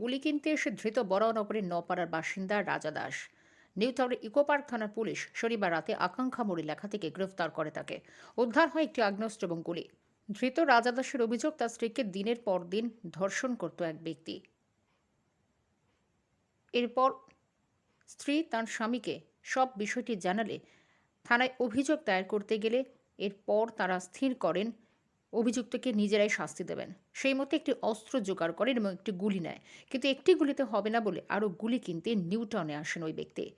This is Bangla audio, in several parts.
গুলি কিনতে এসে ধৃত বড়নগরের নপাড়ার বাসিন্দা রাজা দাস। নিউ টাউনের ইকো পার্ক থানার পুলিশ শনিবার রাতে আকাঙ্ক্ষা মোড় এলাকা থেকে গ্রেফতার করে তাকে। উদ্ধার হয় একটি আগ্নেয়াস্ত্র এবং গুলি। ধৃত রাজা দাসের অভিযোগ, তার স্ত্রীকে দিনের পর দিন ধর্ষণ করত এক ব্যক্তি। এরপর স্ত্রী তার স্বামীকে সব বিষয়টি জানালে থানায় অভিযোগ দায়ের করতে গেলে এরপর তারা স্থির করেন অভিযুক্তকে নিজেরাই শাস্তি দেবেন। সেই মতো একটি অস্ত্র জোগাড় করেন এবং একটি গুলি নেয়। কিন্তু একটি গুলিতে হবে না বলে আরও গুলি কিনতে নিউটাউনে আসেন ওই ব্যক্তি।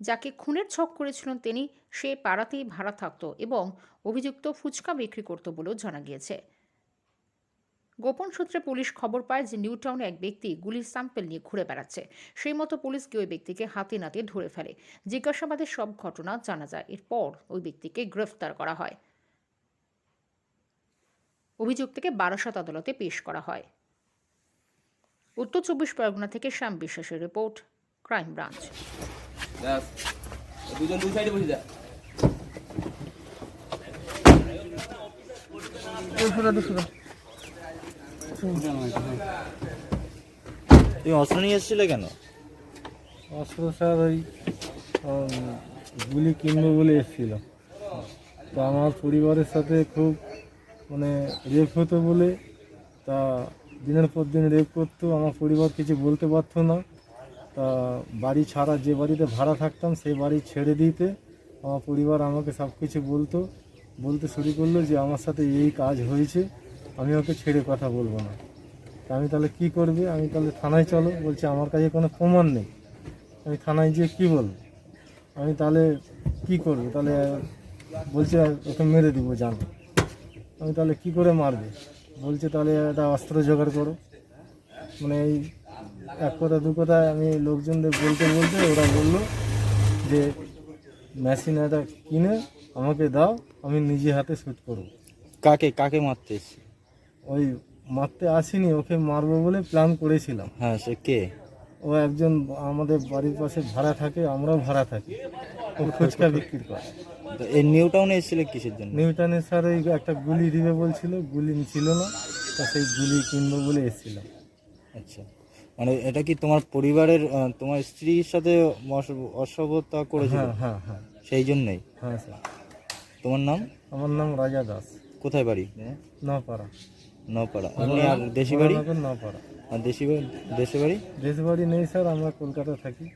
যাকে খুনের ছক করেছিলেন তিনি, সে পাড়াতেই ভাড়া থাকতো এবং অভিযুক্ত ফুচকা বিক্রি করত বলেও জানা গিয়েছে। গোপন সূত্রে পুলিশ খবর পায় যে নিউটাউনে এক ব্যক্তি গুলির স্যাম্পেল নিয়ে ঘুরে বেড়াচ্ছে। সেই মতো পুলিশকে ওই ব্যক্তিকে হাতে নাতে ধরে ফেলে। জিজ্ঞাসাবাদের সব ঘটনা জানা যায়। এরপর ওই ব্যক্তিকে গ্রেফতার করা হয়। অভিযুক্তকে বারাসত আদালতে পেশ করা হয়। উত্তর চব্বিশ পরগনা থেকে শ্যাম বিশ্বাসের রিপোর্ট ক্রাইম ব্রাঞ্চ। দুজন দুই সাইডে বসে যা। তুমি অস্ত্র নিয়ে এসেছিলে কেন? অস্ত্র স্যার ওই গুলি কিনবো বলে এসেছিল। তো আমার পরিবারের সাথে খুব মানে রেপ হতো বলে তা দিনের পর দিন রেপ করতো, আমার পরিবার কিছু বলতে পারতো না। তা বাড়ি ছাড়া যে বাড়িতে ভাড়া থাকতাম, সেই বাড়ি ছেড়ে দিতে আমার পরিবার আমাকে সব কিছু বলতো। বলতে শুরু করল যে, আমার সাথে এই কাজ হয়েছে, আমি ওকে ছেড়ে কথা বলব না। তা আমি তাহলে কি করবে? আমি তাহলে থানায় চলো। বলছে, আমার কাছে কোনো প্রমাণ নেই। আমি থানায় গিয়ে কী বলব? আমি তাহলে কি করব? তাহলে বলছে, ওকে মেরে দিব, জান। আমি তাহলে কি করে মারবে? বলছে তাহলে একটা অস্ত্র জোগাড় করো। মানে এই এক কথা দু কথা আমি লোকজনদের বলতে বলতে ওরা বলল যে মেশিন একটা কিনে আমাকে দাও আমি নিজে হাতে শ্যুট করব। কাকে? কাকে মারতে এসছি? ওই মারতে আসিনি ওকে মারবো বলে প্ল্যান করেছিলাম। হ্যাঁ সে কে? ও একজন আমাদের বাড়ির পাশে ভাড়া থাকে আমরাও ভাড়া থাকি। ও ফুচকা বিক্রি করে। তো এই নিউ টাউনে এসেছিলে কিসের জন্য? নিউটনের স্যার ওই একটা গুলি দিবে বলছিল গুলি ছিল না তা সেই গুলি কিনবো বলে এসেছিলাম আচ্ছা। মানে এটা কি তোমার পরিবারের আহ, তোমার স্ত্রীর সাথে অস- অসভ্যতা করেছিল? হ্যাঁ হ্যাঁ হ্যাঁ। সেই জন্যই? হ্যাঁ স্যার তোমার নাম? আমার নাম রাজা দাস। কোথায় বাড়ি? নপাড়া নপাড়া আপনি আর দেশি বাড়ি? নপাড়া আর দেশি বাড়ি দেশে বাড়ি? দেশ বাড়ি নেই স্যার আমরা কলকাতা থাকি।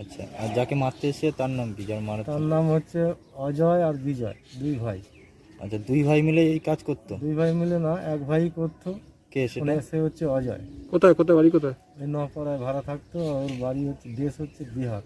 আচ্ছা আর যাকে মারতে এসে তার নাম কি? যার মারা তার নাম হচ্ছে অজয় আর বিজয় দুই ভাই। আচ্ছা দুই ভাই মিলে এই কাজ করতো? দুই ভাই মিলে না এক ভাই করতো। কে সেটা? মানে সে হচ্ছে অজয়। কোথায় কোথায় বাড়ি কোথায়? এই নপাড়ায় ভাড়া থাকতো ওর বাড়ি হচ্ছে দেশ হচ্ছে বিহার।